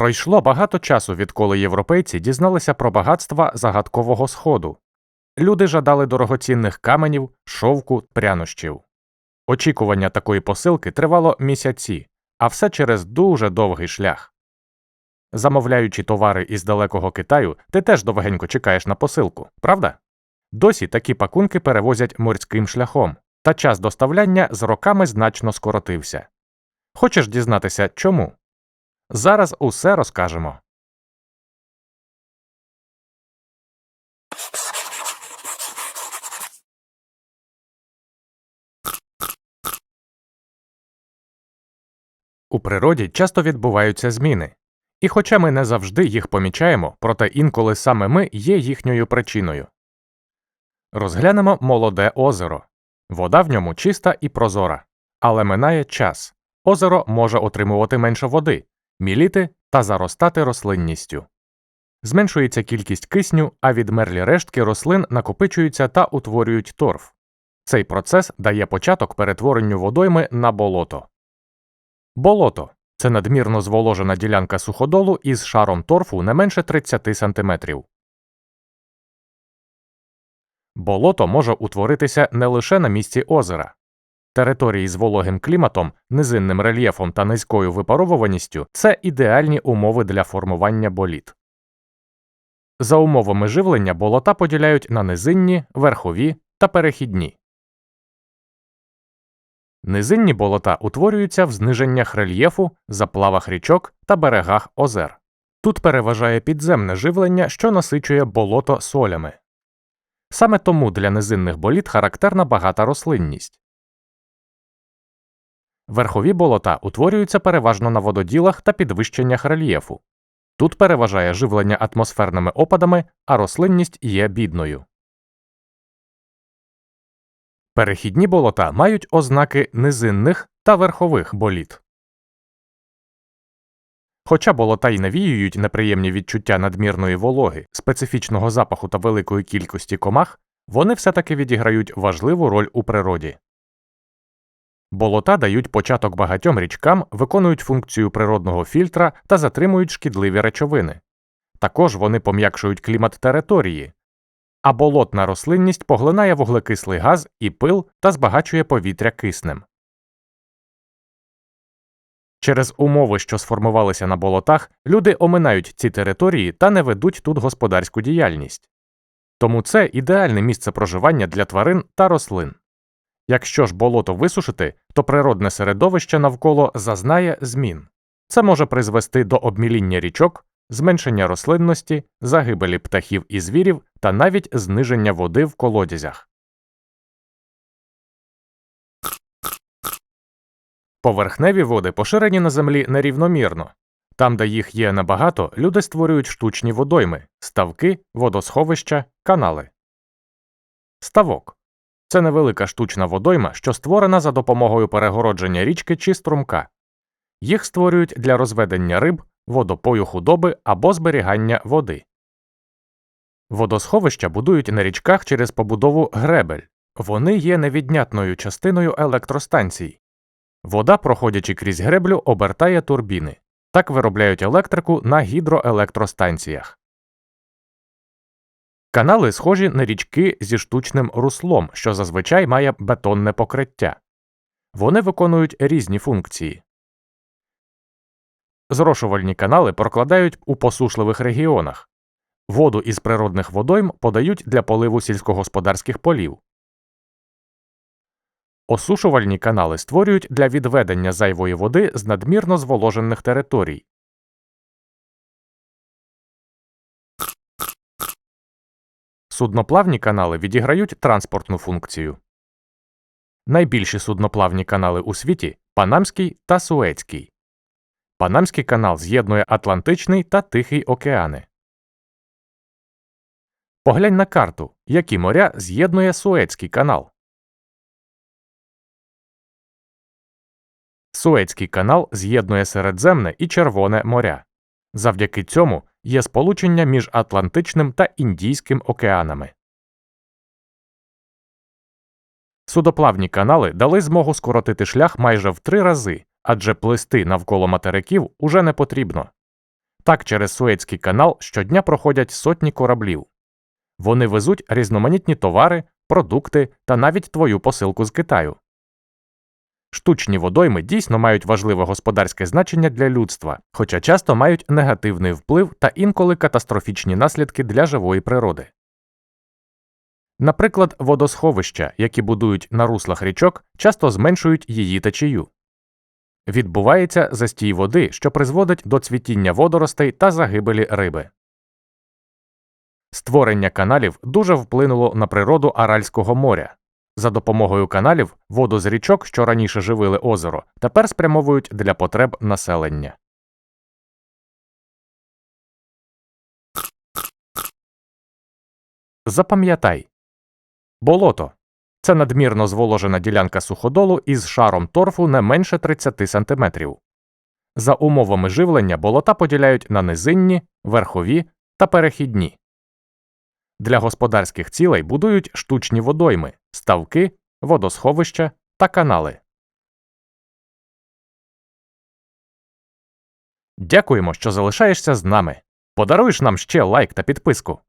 Пройшло багато часу, відколи європейці дізналися про багатства загадкового сходу. Люди жадали дорогоцінних каменів, шовку, прянощів. Очікування такої посилки тривало місяці, а все через дуже довгий шлях. Замовляючи товари із далекого Китаю, ти теж довгенько чекаєш на посилку, правда? Досі такі пакунки перевозять морським шляхом, та час доставляння з роками значно скоротився. Хочеш дізнатися чому? Зараз усе розкажемо. У природі часто відбуваються зміни. І хоча ми не завжди їх помічаємо, проте інколи саме ми є їхньою причиною. Розглянемо молоде озеро. Вода в ньому чиста і прозора. Але минає час. Озеро може отримувати менше води, міліти та заростати рослинністю. Зменшується кількість кисню, а відмерлі рештки рослин накопичуються та утворюють торф. Цей процес дає початок перетворенню водойми на болото. Болото це надмірно зволожена ділянка суходолу із шаром торфу не менше 30 см. Болото може утворитися не лише на місці озера. Території з вологим кліматом, низинним рельєфом та низькою випаровуваністю це ідеальні умови для формування боліт. За умовами живлення болота поділяють на низинні, верхові та перехідні. Низинні болота утворюються в зниженнях рельєфу, заплавах річок та берегах озер. Тут переважає підземне живлення, що насичує болото солями. Саме тому для низинних боліт характерна багата рослинність. Верхові болота утворюються переважно на вододілах та підвищеннях рельєфу. Тут переважає живлення атмосферними опадами, а рослинність є бідною. Перехідні болота мають ознаки низинних та верхових боліт. Хоча болота й навіюють неприємні відчуття надмірної вологи, специфічного запаху та великої кількості комах, вони все таки відіграють важливу роль у природі. Болота дають початок багатьом річкам, виконують функцію природного фільтра та затримують шкідливі речовини. Також вони пом'якшують клімат території, а болотна рослинність поглинає вуглекислий газ і пил та збагачує повітря киснем. Через умови, що сформувалися на болотах, люди оминають ці території та не ведуть тут господарську діяльність. Тому це ідеальне місце проживання для тварин та рослин. Якщо ж болото висушити, то природне середовище навколо зазнає змін. Це може призвести до обміління річок, зменшення рослинності, загибелі птахів і звірів та навіть зниження води в колодязях. Поверхневі води поширені на землі нерівномірно. Там, де їх є небагато, люди створюють штучні водойми, ставки, водосховища, канали. Ставок це невелика штучна водойма, що створена за допомогою перегородження річки чи струмка. Їх створюють для розведення риб, водопою худоби або зберігання води. Водосховища будують на річках через побудову гребель. Вони є невіднятною частиною електростанцій. Вода, проходячи крізь греблю, обертає турбіни. Так виробляють електрику на гідроелектростанціях. Канали схожі на річки зі штучним руслом, що зазвичай має бетонне покриття. Вони виконують різні функції. Зрошувальні канали прокладають у посушливих регіонах. Воду із природних водойм подають для поливу сільськогосподарських полів. Осушувальні канали створюють для відведення зайвої води з надмірно зволожених територій. Судноплавні канали відіграють транспортну функцію. Найбільші судноплавні канали у світі Панамський та Суецький. Панамський канал з'єднує Атлантичний та Тихий океани. Поглянь на карту, які моря з'єднує Суецький канал. Суецький канал з'єднує Середземне і Червоне моря. Завдяки цьому є сполучення між Атлантичним та Індійським океанами. Судоплавні канали дали змогу скоротити шлях майже в три рази, адже плисти навколо материків уже не потрібно. Так через Суецький канал щодня проходять сотні кораблів. Вони везуть різноманітні товари, продукти та навіть твою посилку з Китаю. Штучні водойми дійсно мають важливе господарське значення для людства, хоча часто мають негативний вплив та інколи катастрофічні наслідки для живої природи. Наприклад, водосховища, які будують на руслах річок, часто зменшують її течію. Відбувається застій води, що призводить до цвітіння водоростей та загибелі риби. Створення каналів дуже вплинуло на природу Аральського моря. За допомогою каналів воду з річок, що раніше живили озеро, тепер спрямовують для потреб населення. Запам'ятай болото це надмірно зволожена ділянка суходолу із шаром торфу не менше 30 см. За умовами живлення болота поділяють на низинні, верхові та перехідні. Для господарських цілей будують штучні водойми, ставки, водосховища та канали. Дякуємо, що залишаєшся з нами. Подаруєш нам ще лайк та підписку.